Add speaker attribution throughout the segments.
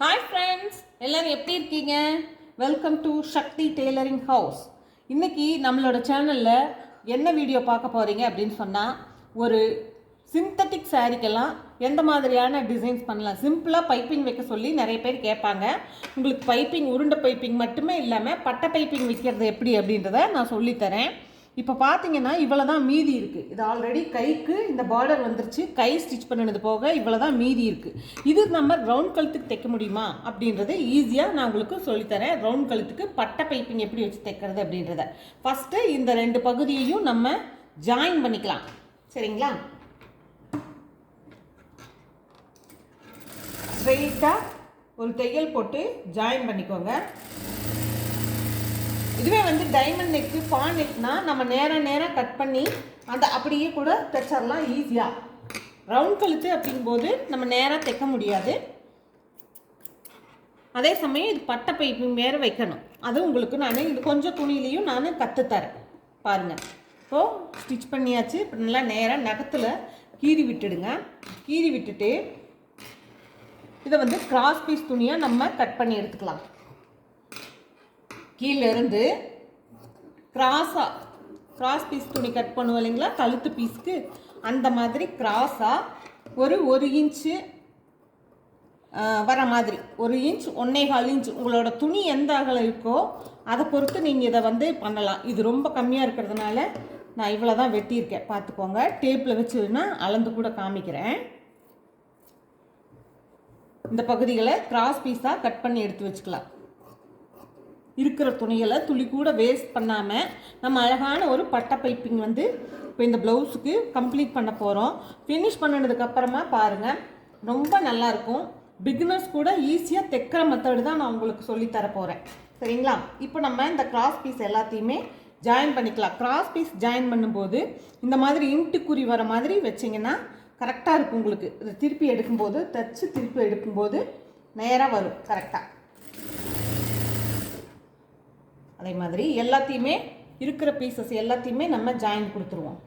Speaker 1: Hi friends எல்லோரும் எப்படி இருக்கீங்க? Welcome to Shakti tailoring house இன்றைக்கி நம்மளோட சேனலில் என்ன வீடியோ பார்க்க போகிறீங்க அப்படின்னு சொன்னால் ஒரு சிந்தட்டிக் சாரீக்கெல்லாம் எந்த மாதிரியான டிசைன்ஸ் பண்ணலாம்? சிம்பிளாக பைப்பிங் வைக்க சொல்லி நிறைய பேர் கேட்பாங்க. உங்களுக்கு பைப்பிங் உருண்டை பைப்பிங் மட்டுமே இல்லாமல் பட்டை பைப்பிங் வைக்கிறது எப்படி அப்படின்றத நான் சொல்லித்தரேன். இப்போ பார்த்தீங்கன்னா இவ்வளோ தான் மீதி இருக்குது இது ஆல்ரெடி கைக்கு இந்த பார்டர் வந்துருச்சு. கை ஸ்டிச் பண்ணினது போக இவ்வளோ தான் மீதி இருக்குது இது நம்ம ரவுண்ட் கழுத்துக்கு தைக்க முடியுமா? அப்படின்றத ஈஸியாக நான் உங்களுக்கு சொல்லித்தரேன். ரவுண்ட் கழுத்துக்கு பட்டை பைப்பிங் எப்படி வச்சு தைக்கிறது அப்படின்றத. ஃபஸ்ட்டு இந்த ரெண்டு பகுதியையும் நம்ம ஜாயின் பண்ணிக்கலாம். சரிங்களா? ஸ்ட்ரெயிட்டாக ஒரு தையல் போட்டு ஜாயின் பண்ணிக்கோங்க. இதுவே வந்து டைமண்ட் நெக்கு ஃபான் நெக்னா நம்ம நேராக நேராக கட் பண்ணி அந்த அப்படியே கூட தைச்சிடலாம் ஈஸியாக ரவுண்ட் கழுத்து அப்படிங்கும்போது நம்ம நேராக தைக்க முடியாது. அதே சமயம் இது பட்டை பைப்பிங் வேறு வைக்கணும். அது உங்களுக்கு நான் இது கொஞ்சம் துணியிலையும் நான் கற்றுத்தரேன் பாருங்கள் இப்போது ஸ்டிச் பண்ணியாச்சு. இப்போ நல்லா நேராக நகத்தில் கீறி விட்டுடுங்க. கீறி விட்டுட்டு இதை வந்து கிராஸ் பீஸ் துணியாக நம்ம கட் பண்ணி எடுத்துக்கலாம். கீழேருந்து கிராஸாக கிராஸ் பீஸ் துணி கட் பண்ணுவோம் இல்லைங்களா? கழுத்து பீஸ்க்கு அந்த மாதிரி கிராஸாக ஒரு ஒரு இன்ச்சு வர மாதிரி. ஒரு இன்ச் ஒன்னே கால் இன்ச் உங்களோட துணி எந்த அகலம் இருக்கோ அதை பொறுத்து நீங்கள் இதை வந்து பண்ணலாம். இது ரொம்ப கம்மியாக இருக்கிறதுனால நான் இவ்வளோ தான் வெட்டியிருக்கேன். பார்த்துக்கோங்க. டேப்பில் வச்சுன்னா அளந்து கூட காமிக்கிறேன். இந்த பகுதிகளை கிராஸ் பீஸாக கட் பண்ணி எடுத்து வச்சுக்கலாம். இருக்கிற துணிகளை துளி கூட வேஸ்ட் பண்ணாமல் நம்ம அழகான ஒரு பட்டை பைப்பிங் வந்து இப்போ இந்த ப்ளவுஸுக்கு கம்ப்ளீட் பண்ண போகிறோம் ஃபினிஷ் பண்ணினதுக்கப்புறமா பாருங்கள் ரொம்ப நல்லாயிருக்கும் பிகினர்ஸ் கூட ஈஸியாக தைக்கிற மெத்தடு தான் நான் உங்களுக்கு சொல்லித்தர போகிறேன் சரிங்களா? இப்போ நம்ம இந்த கிராஸ் பீஸ் எல்லாத்தையுமே ஜாயின் பண்ணிக்கலாம். கிராஸ் பீஸ் ஜாயின் பண்ணும்போது இந்த மாதிரி இன்ட்டுக்குறி வர மாதிரி வச்சிங்கன்னா கரெக்டாக இருக்கும் உங்களுக்கு. திருப்பி எடுக்கும்போது தச்சு திருப்பி எடுக்கும்போது நேராக வரும் கரெக்டாக அதே மாதிரி எல்லாத்தையுமே இருக்கிற பீசஸ் எல்லாத்தையுமே நம்ம ஜாயின் கொடுத்துருவோம்.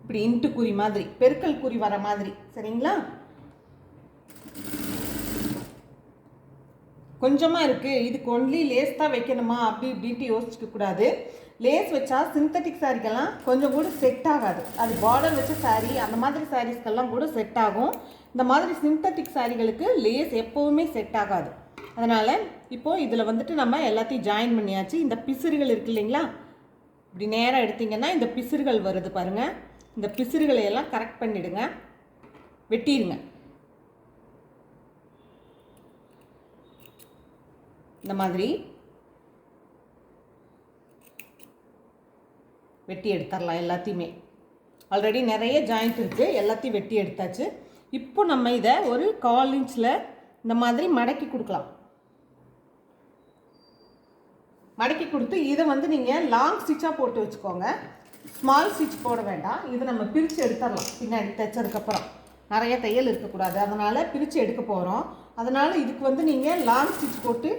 Speaker 1: இப்படி இன்ட்டு குறி மாதிரி பெருக்கல் குறி வர மாதிரி சரிங்களா? கொஞ்சமாக இருக்குது இதுக்கு ஒன்லி லேஸ் தான் வைக்கணுமா? அப்படி இப்படின்ட்டு யோசிச்சுக்க கூடாது. லேஸ் வச்சா சிந்தட்டிக் சாரிக்கெல்லாம் கொஞ்சம் கூட செட் ஆகாது. அது பார்டர் வச்ச சாரீ அந்த மாதிரி சாரீஸ்க்கெல்லாம் கூட செட் ஆகும். இந்த மாதிரி சிந்தட்டிக் சாரிகளுக்கு லேஸ் எப்போவுமே செட் ஆகாது. அதனால் இப்போது இதில் வந்துட்டு நம்ம எல்லாத்தையும் ஜாயின் பண்ணியாச்சு. இந்த பிசிறுகள் இருக்கு இல்லைங்களா? இப்படி நேராக எடுத்திங்கன்னா இந்த பிசிறுகள் வருது பாருங்கள் இந்த பிசிறுகளை எல்லாம் கரெக்ட் பண்ணிவிடுங்க வெட்டிடுங்க. இந்த மாதிரி வெட்டி எடுத்துடலாம் எல்லாத்தையுமே. ஆல்ரெடி நிறைய ஜாயிண்ட் இருக்குது எல்லாத்தையும் வெட்டி எடுத்தாச்சு. இப்போ நம்ம இதை ஒரு கால் இன்ச்சில் இந்த மாதிரி மடக்கி கொடுக்கலாம். மடக்கி கொடுத்து இதை வந்து நீங்கள் லாங் ஸ்டிச்சாக போட்டு வச்சுக்கோங்க. ஸ்மால் ஸ்டிச் போட வேண்டாம். இதை நம்ம பிரித்து எடுத்துடலாம். பின்னாடி தைச்சதுக்கப்புறம் நிறைய தையல் இருக்கக்கூடாது. அதனால் பிரித்து எடுக்க போகிறோம் அதனால் இதுக்கு வந்து நீங்கள் லாங் ஸ்டிச் போட்டு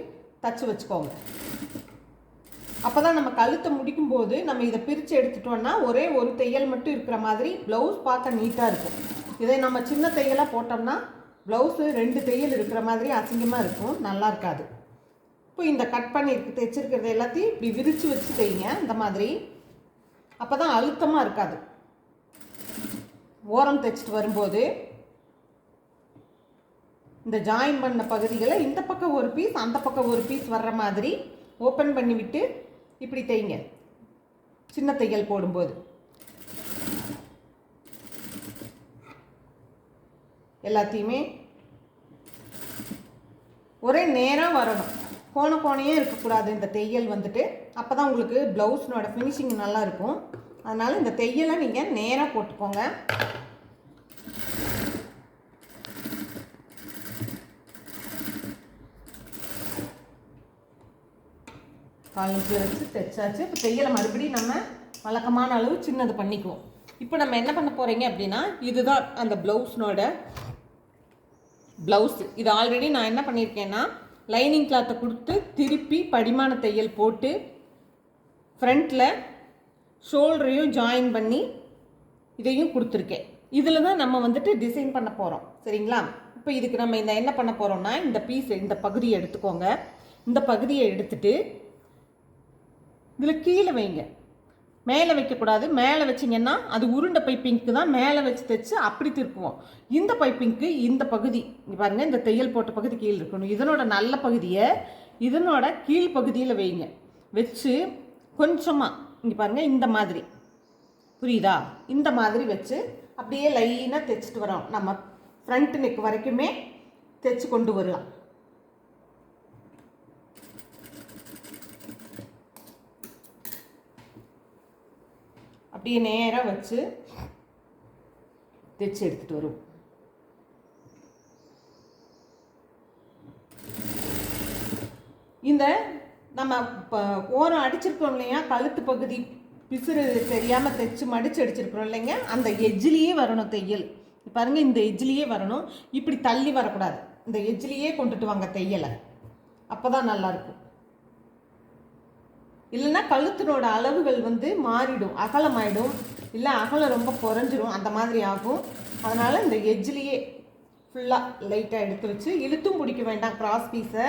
Speaker 1: தச்சு வச்சுக்கோங்க. அப்போ தான் நம்ம கழுத்தை முடிக்கும் போது நம்ம இதை பிரித்து எடுத்துட்டோம்னா ஒரே ஒரு தையல் மட்டும் இருக்கிற மாதிரி ப்ளவுஸ் பார்க்க நீட்டாக இருக்கும். இதை நம்ம சின்ன தையலாக போட்டோம்னா ப்ளவுஸு ரெண்டு தையல் இருக்கிற மாதிரி அசிங்கமாக இருக்கும். நல்லா இருக்காது. இப்போ இந்த கட் பண்ணி தைச்சிருக்கிறது எல்லாத்தையும் இப்படி விரித்து வச்சு தைங்க இந்த மாதிரி. அப்போ தான் அழுத்தமாக இருக்காது. ஓரம் தைச்சிட்டு வரும்போது இந்த ஜாயின் பண்ண பகுதிகளை இந்த பக்கம் ஒரு பீஸ் அந்த பக்கம் ஒரு பீஸ் வர்ற மாதிரி ஓப்பன் பண்ணிவிட்டு இப்படி தைங்க சின்ன தையல் போடும்போது. எல்லாத்தையுமே ஒரே நேராக வரணும். கோண கோணையே இருக்கக்கூடாது. இந்த தையல் வந்துட்டு அப்போ தான் உங்களுக்கு ப்ளவுஸ்னோட ஃபினிஷிங் நல்லா இருக்கும் அதனால் இந்த தையலை நீங்கள் நேராக போட்டுக்கோங்க. காலிஞ்சில் வச்சு தைச்சாச்சு. இப்போ தையலை மறுபடியும் நம்ம வழக்கமான அளவு சின்னது பண்ணிக்குவோம். இப்போ நம்ம என்ன பண்ண போகிறீங்க அப்படின்னா இதுதான் அந்த ப்ளவுஸ்னோட ப்ளவுஸ். இது ஆல்ரெடி நான் என்ன பண்ணியிருக்கேன்னா லைனிங் கிளாத்தை கொடுத்து திருப்பி படிமான தையல் போட்டு ஃப்ரண்ட்டில் ஷோல்டரையும் ஜாயின் பண்ணி இதையும் கொடுத்துருக்கேன். இதில் தான் நம்ம வந்துட்டு டிசைன் பண்ண போகிறோம் சரிங்களா? இப்போ இதுக்கு நம்ம இந்த என்ன பண்ண போகிறோம்னா இந்த பீஸ் இந்த பகுதியை எடுத்துக்கோங்க. இந்த பகுதியை எடுத்துட்டு இதில் கீழே வைங்க. மேலே வைக்கக்கூடாது. மேலே வச்சிங்கன்னா அது உருண்டை பைப்பிங்க்கு தான் மேலே வச்சு தைச்சு அப்படி திருப்புவோம். இந்த பைப்பிங்க்கு இந்த பகுதி இங்கே பாருங்கள் இந்த தையல் போட்ட பகுதி கீழே இருக்கணும். இதனோட நல்ல பகுதியை இதனோட கீழ் பகுதியில் வைங்க. வச்சு கொஞ்சமாக இங்கே பாருங்கள் இந்த மாதிரி. புரியுதா? இந்த மாதிரி வச்சு அப்படியே லைனாக தைச்சிட்டு வரோம். நம்ம ஃப்ரண்ட் நெக் வரைக்குமே தைச்சு கொண்டு வரலாம். அப்படியே நேராக வச்சு தைச்சு எடுத்துகிட்டு வருவோம். இந்த நம்ம இப்போ ஓரம் அடிச்சிருக்கோம் இல்லையா? கழுத்து பகுதி பிசுறு தெரியாமல் தைச்சு மடிச்சு அடிச்சிருக்கிறோம் இல்லைங்க? அந்த எஜ்ஜிலேயே வரணும் தையல் பாருங்கள் இந்த எஜ்ஜிலேயே வரணும். இப்படி தள்ளி வரக்கூடாது. இந்த எஜ்ஜிலேயே கொண்டுட்டு வாங்க தையலை அப்போ தான் நல்லாயிருக்கும் இல்லைன்னா கழுத்தினோட அளவுகள் வந்து மாறிடும் அகலமாயிடும். இல்லை அகலம் ரொம்ப குறைஞ்சிரும் அந்த மாதிரி ஆகும். அதனால் இந்த எஜ்ஜிலேயே ஃபுல்லாக லைட்டாக எடுத்து வச்சு இழுத்தும் பிடிக்க வேண்டாம் கிராஸ் பீஸை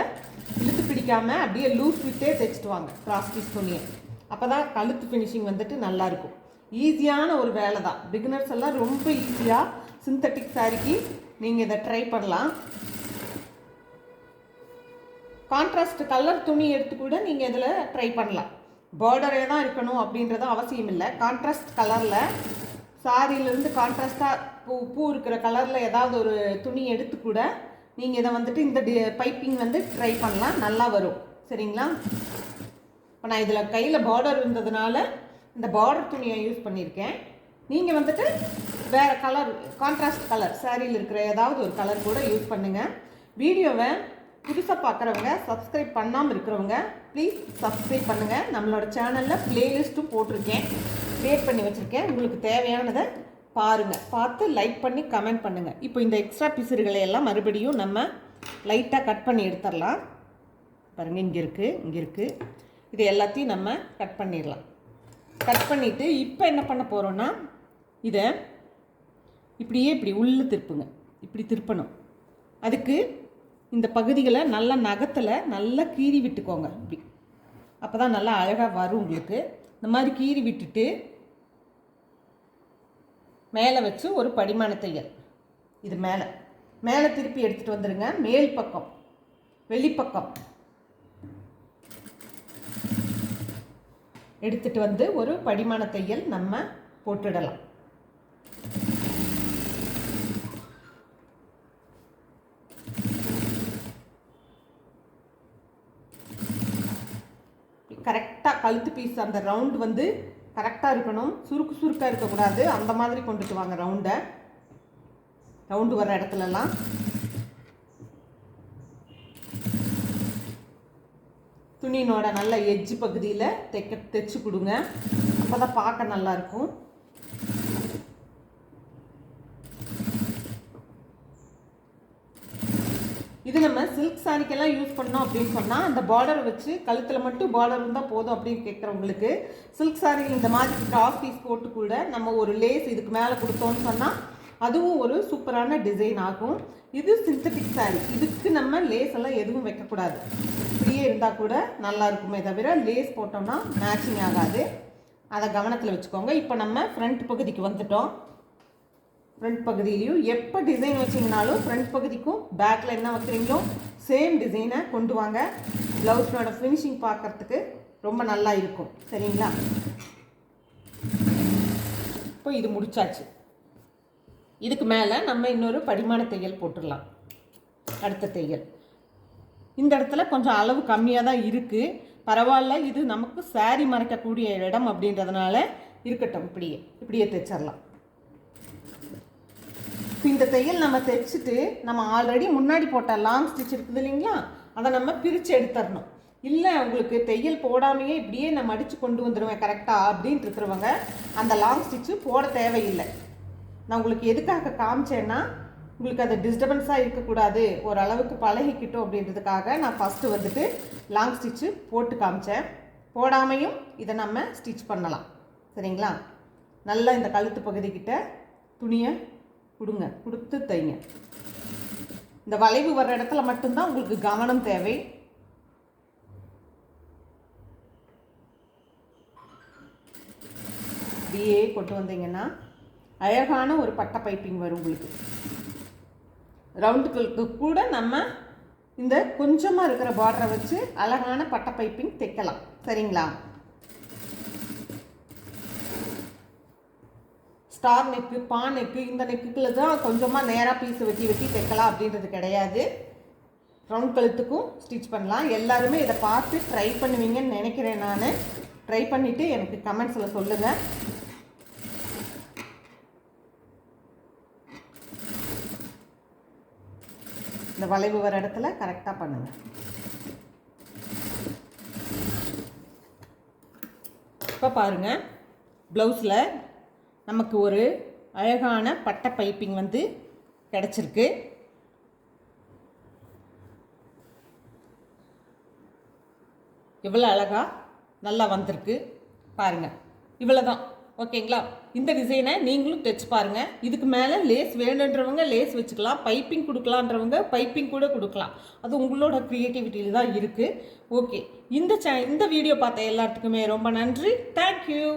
Speaker 1: இழுத்து பிடிக்காமல் அப்படியே லூஸ் விட்டே தைச்சிட்டு வாங்க கிராஸ் பீஸ் துணியை. அப்போ தான் கழுத்து ஃபினிஷிங் வந்துட்டு நல்லாயிருக்கும் ஈஸியான ஒரு வேலை தான். பிகினர்ஸ் எல்லாம் ரொம்ப ஈஸியாக சிந்தட்டிக் சாரிக்கு நீங்கள் இதை ட்ரை பண்ணலாம். கான்ட்ராஸ்ட் கலர் துணி எடுத்து கூட நீங்கள் இதில் ட்ரை பண்ணலாம். பார்டரே தான் இருக்கணும் அப்படின்றது அவசியம் இல்லை. கான்ட்ராஸ்ட் கலரில் சாரியிலேருந்து கான்ட்ராஸ்டாக பூ பூ இருக்கிற கலரில் ஏதாவது ஒரு துணி எடுத்து கூட நீங்கள் இதை வந்துட்டு இந்த டி பைப்பிங் வந்து ட்ரை பண்ணலாம். நல்லா வரும். சரிங்களா? இப்போ நான் இதில் கையில் பார்டர் இருந்ததுனால இந்த பார்டர் துணியை யூஸ் பண்ணியிருக்கேன். நீங்கள் வந்துட்டு வேறு கலர் கான்ட்ராஸ்ட் கலர் சாரியில் இருக்கிற ஏதாவது ஒரு கலர் கூட யூஸ் பண்ணுங்கள் வீடியோவை புதுசாக பார்க்குறவங்க சப்ஸ்கிரைப் பண்ணாமல் இருக்கிறவங்க ப்ளீஸ் சப்ஸ்கிரைப் பண்ணுங்கள் நம்மளோட சேனலில் ப்ளேலிஸ்ட்டும் போட்டிருக்கேன். க்ரியேட் பண்ணி வச்சுருக்கேன். உங்களுக்கு தேவையானதை பாருங்கள் பார்த்து லைக் பண்ணி கமெண்ட் பண்ணுங்கள் இப்போ இந்த எக்ஸ்ட்ரா பிசுறுகளை எல்லாம் மறுபடியும் நம்ம லைட்டாக கட் பண்ணி எடுத்துடலாம். பாருங்கள் இங்கே இருக்குது இங்கே இருக்குது இது எல்லாத்தையும் நம்ம கட் பண்ணிடலாம். கட் பண்ணிவிட்டு இப்போ என்ன பண்ண போகிறோன்னா இதை இப்படியே இப்படி உள்ளே திருப்புங்க. இப்படி திருப்பணும். அதுக்கு இந்த பகுதிகளை நல்லா நகத்தில் நல்லா கீறி விட்டுக்கோங்க இப்படி. அப்போ தான் நல்லா அழகாக வரும் உங்களுக்கு. இந்த மாதிரி கீறி விட்டுட்டு மேலே வச்சு ஒரு படிமான தையல் இது மேலே. மேலே திருப்பி எடுத்துகிட்டு வந்துடுங்க மேல் பக்கம். வெளிப்பக்கம். எடுத்துகிட்டு வந்து ஒரு படிமான தையல் நம்ம போட்டுடலாம் கரெக்டாக கழுத்து பீஸ் அந்த ரவுண்டு வந்து கரெக்டாக இருக்கணும். சுருக்கு சுருக்காக இருக்கக்கூடாது. அந்த மாதிரி கொண்டுட்டு வாங்க ரவுண்டை ரவுண்டு வர இடத்துலலாம். துணியினோட நல்ல எஜ்ஜு பகுதியில் தைக்க தைச்சு கொடுங்க. அப்போ தான் பார்க்க நல்லாயிருக்கும் இது நம்ம சில்க் சாரிக்கெல்லாம் யூஸ் பண்ணோம் அப்படின்னு சொன்னால் அந்த பார்டர் வச்சு கழுத்தில் மட்டும் பார்டர் இருந்தால் போதும் அப்படின்னு கேட்குறவங்களுக்கு சில்க் சாரி இந்த மாதிரி கிராஸ் பீஸ் போட்டு கூட நம்ம ஒரு லேஸ் இதுக்கு மேலே கொடுத்தோம்னு சொன்னால் அதுவும் ஒரு சூப்பரான டிசைன் ஆகும். இது சிந்தட்டிக் சாரி இதுக்கு நம்ம லேஸ் எல்லாம் எதுவும் வைக்கக்கூடாது. இப்படியே இருந்தால் கூட நல்லா இருக்குமே தவிர லேஸ் போட்டோம்னா மேட்சிங் ஆகாது. அதை கவனத்தில் வச்சுக்கோங்க. இப்போ நம்ம ஃப்ரண்ட் பகுதிக்கு வந்துட்டோம். ஃப்ரண்ட் பகுதியிலையும் எப்போ டிசைன் வச்சிங்கனாலும் ஃப்ரண்ட் பகுதிக்கும் பேக்கில் என்ன வைக்கிறீங்களோ சேம் டிசைனை கொண்டு வாங்க. ப்ளவுஸ்னோட ஃபினிஷிங் பார்க்குறதுக்கு ரொம்ப நல்லா இருக்கும். சரிங்களா? இப்போ இது முடிச்சாச்சு. இதுக்கு மேலே நம்ம இன்னொரு படிமான தையல் போட்டுடலாம். அடுத்த தையல். இந்த இடத்துல கொஞ்சம் அளவு கம்மியாக தான் இருக்குது பரவாயில்ல இது நமக்கு சாரி மறைக்கக்கூடிய இடம் அப்படின்றதுனால இருக்கட்டும் இப்படியே இப்படியே தைச்சிடலாம். இப்போ இந்த தையல் நம்ம தைச்சிட்டு நம்ம ஆல்ரெடி முன்னாடி போட்ட லாங் ஸ்டிச் இருக்குது இல்லைங்களா? அதை நம்ம பிரித்து எடுத்துடணும். இல்லை உங்களுக்கு தையல் போடாமையே இப்படியே நான் அடித்து கொண்டு வந்துடுவேன் கரெக்டாக அப்படின்ட்டு இருக்கிறவங்க அந்த லாங் ஸ்டிச்சு போட தேவையில்லை. நான் உங்களுக்கு எதுக்காக காமிச்சேன்னா உங்களுக்கு அது டிஸ்டர்பன்ஸாக இருக்கக்கூடாது. ஓரளவுக்கு பழகிக்கிட்டோம் அப்படின்றதுக்காக நான் ஃபஸ்ட்டு வந்துட்டு லாங் ஸ்டிச்சு போட்டு காமிச்சேன். போடாமையும் இதை நம்ம ஸ்டிச் பண்ணலாம். சரிங்களா? நல்லா இந்த கழுத்து பகுதிக்கிட்ட துணியை கொடுங்க கொடுத்து தைங்க. இந்த வளைவு வர்ற இடத்துல மட்டும்தான் உங்களுக்கு கவனம் தேவை. பிஏ கொண்டு வந்தீங்கன்னா அழகான ஒரு பட்டை பைப்பிங் வரும் உங்களுக்கு. ரவுண்டுகளுக்கு கூட நம்ம இந்த கொஞ்சமாக இருக்கிற பார்டரை வச்சு அழகான பட்டை பைப்பிங் தைக்கலாம். சரிங்களா? ஸ்டார் நெக்கு பா நெக்கு இந்த நெக்குக்குள்ள தான் கொஞ்சமாக நேராக பீஸ் வெட்டி வெட்டி தைக்கலாம் அப்படின்றது கிடையாது. ரவுண்ட் கழுத்துக்கும் ஸ்டிச் பண்ணலாம். எல்லாருமே இதை பார்த்து ட்ரை பண்ணுவீங்கன்னு நினைக்கிறேன் நான். ட்ரை பண்ணிவிட்டு எனக்கு கமெண்ட்ஸில் சொல்லுங்கள் இந்த வளைவு வர இடத்துல கரெக்டாக பண்ணுங்கள் இப்போ பாருங்கள் ப்ளவுஸில் நமக்கு ஒரு அழகான பட்டை பைப்பிங் வந்து கிடச்சிருக்கு. இவ்வளோ அழகா நல்லா வந்திருக்கு பாருங்கள் இவ்வளோ தான் ஓகேங்களா? இந்த டிசைனை நீங்களும் தைச்சு பாருங்கள் இதுக்கு மேலே லேஸ் வேணுன்றவங்க லேஸ் வச்சுக்கலாம். பைப்பிங் கொடுக்கலான்றவங்க பைப்பிங் கூட கொடுக்கலாம். அது உங்களோட க்ரியேட்டிவிட்டியில் தான் இருக்குது ஓகே இந்த சே இந்த வீடியோ பார்த்த எல்லாத்துக்குமே ரொம்ப நன்றி. தேங்க்யூ